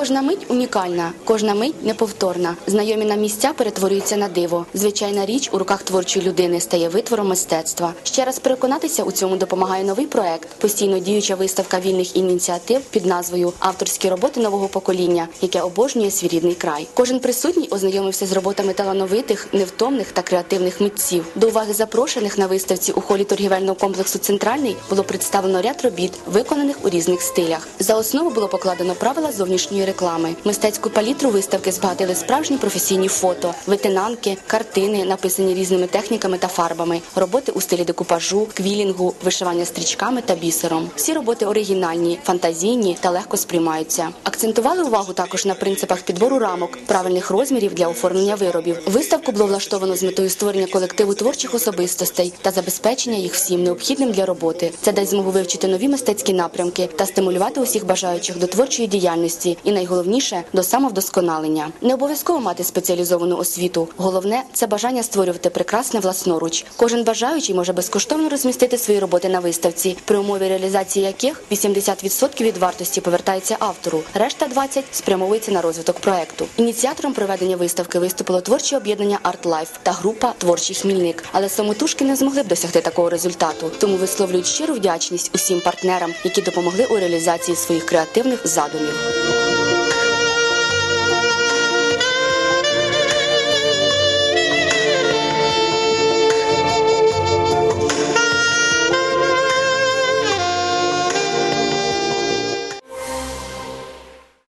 Кожна мить унікальна, кожна мить неповторна. Знайомі нам місця перетворюються на диво. Звичайна річ у руках творчої людини стає витвором мистецтва. Ще раз переконатися у цьому допомагає новий проект, постійно діюча виставка вільних ініціатив під назвою Авторські роботи нового покоління, яке обожнює свій рідний край. Кожен присутній ознайомився з роботами талановитих, невтомних та креативних митців. До уваги запрошених на виставці у холі торгівельного комплексу Центральний було представлено ряд робіт, виконаних у різних стилях. За основу було покладено правила зовнішньої реклами. Мистецьку палітру виставки збагатили справжні професійні фото, витинанки, картини, написані різними техніками та фарбами, роботи у стилі декупажу, квілінгу, вишивання стрічками та бісером. Всі роботи оригінальні, фантазійні та легко сприймаються. Акцентували увагу також на принципах підбору рамок, правильних розмірів для оформлення виробів. Виставку було влаштовано з метою створення колективу творчих особистостей та забезпечення їх всім необхідним для роботи. Це дасть змогу вивчити нові мистецькі напрямки та стимулювати усіх бажаючих до творчої діяльності і найголовніше до самовдосконалення. Не обов'язково мати спеціалізовану освіту. Головне це бажання створювати прекрасне власноруч. Кожен бажаючий може безкоштовно розмістити свої роботи на виставці, при умові реалізації яких 80% від вартості повертається автору. Решта 20% спрямовується на розвиток проекту. Ініціатором проведення виставки виступило творче об'єднання Life та група Творчий Хмільник. Але самотужки не змогли б досягти такого результату. Тому висловлюють щиру вдячність усім партнерам, які допомогли у реалізації своїх креативних задумів.